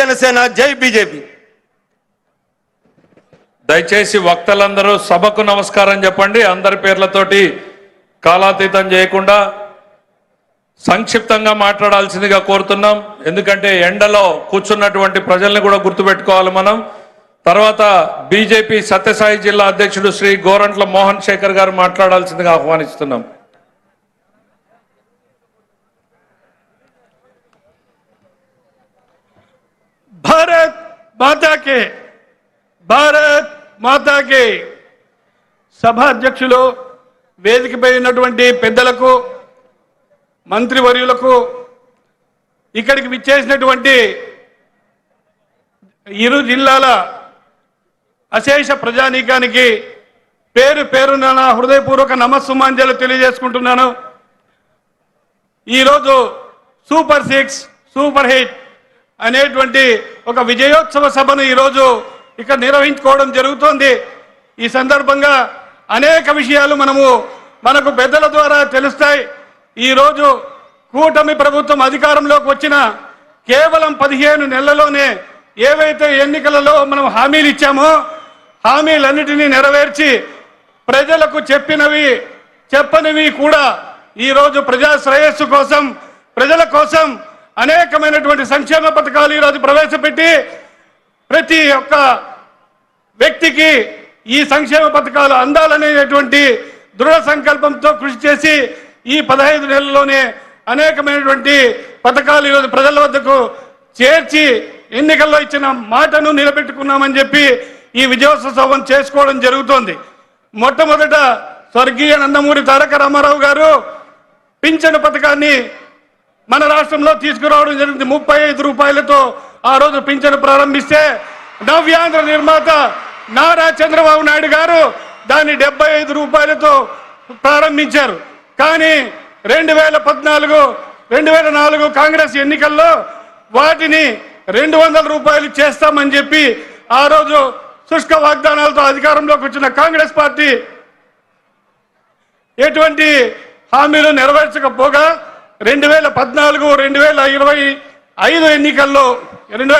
జనసేన జై బీజేపీ. దయచేసి వక్తలందరూ సభకు నమస్కారం చెప్పండి. అందరి పేర్లతోటి కాలాతీతం చేయకుండా సంక్షిప్తంగా మాట్లాడాల్సిందిగా కోరుతున్నాం. ఎందుకంటే ఎండలో కూర్చున్నటువంటి ప్రజల్ని కూడా గుర్తుపెట్టుకోవాలి మనం. తర్వాత బీజేపీ సత్యసాయి జిల్లా అధ్యక్షుడు శ్రీ గోరంట్ల మోహన్ శేఖర్ గారు మాట్లాడాల్సిందిగా ఆహ్వానిస్తున్నాం భారత్ మాతాకే భారత్ మాతాకే. సభ అధ్యక్షులు వేదికపై ఉన్నటువంటి పెద్దలకు మంత్రివర్యులకు ఇక్కడికి విచ్చేసినటువంటి ఇరు జిల్లాల అశేష ప్రజానీకానికి పేరు పేరున నా హృదయపూర్వక నమస్సుమాంజలు తెలియజేసుకుంటున్నాను. ఈరోజు సూపర్ సిక్స్ సూపర్ హిట్ అనేటువంటి ఒక విజయోత్సవ సభను ఈరోజు ఇక్కడ నిర్వహించుకోవడం జరుగుతోంది. ఈ సందర్భంగా అనేక విషయాలు మనము మనకు పెద్దల ద్వారా తెలుస్తాయి. ఈరోజు కూటమి ప్రభుత్వం అధికారంలోకి వచ్చిన కేవలం పదిహేను నెలల్లోనే ఏవైతే ఎన్నికలలో మనం హామీలు ఇచ్చామో హామీలన్నిటినీ నెరవేర్చి ప్రజలకు చెప్పినవి చెప్పనివి కూడా ఈరోజు ప్రజా శ్రేయస్సు కోసం ప్రజల కోసం అనేకమైనటువంటి సంక్షేమ పథకాలు ఈరోజు ప్రవేశపెట్టి ప్రతి ఒక్క వ్యక్తికి ఈ సంక్షేమ పథకాలు అందాలనేటువంటి దృఢ సంకల్పంతో కృషి చేసి ఈ పదహైదు నెలల్లోనే అనేకమైనటువంటి పథకాలు ఈరోజు ప్రజల వద్దకు చేర్చి ఎన్నికల్లో ఇచ్చిన మాటను నిలబెట్టుకున్నామని చెప్పి ఈ విజయోత్సవం చేసుకోవడం జరుగుతోంది. మొట్టమొదట స్వర్గీయ నందమూరి తారక రామారావు గారు పింఛను పథకాన్ని మన రాష్ట్రంలో తీసుకురావడం జరిగింది. ముప్పై ఐదు రూపాయలతో ఆ రోజు పింఛను ప్రారంభిస్తే నవ్యాంధ్ర నిర్మాత నారా చంద్రబాబు నాయుడు గారు దాన్ని డెబ్బై ఐదు రూపాయలతో ప్రారంభించారు. కానీ రెండు వేల పద్నాలుగు రెండు వేల నాలుగు కాంగ్రెస్ ఎన్నికల్లో వాటిని రెండు వందల రూపాయలు చేస్తామని చెప్పి ఆ రోజు శుష్క వాగ్దానాలతో అధికారంలోకి వచ్చిన కాంగ్రెస్ పార్టీ ఎటువంటి హామీలు నెరవేర్చకపోగా రెండు వేల పద్నాలుగు రెండు వేల ఇరవై ఐదు ఎన్నికల్లో రెండు వేల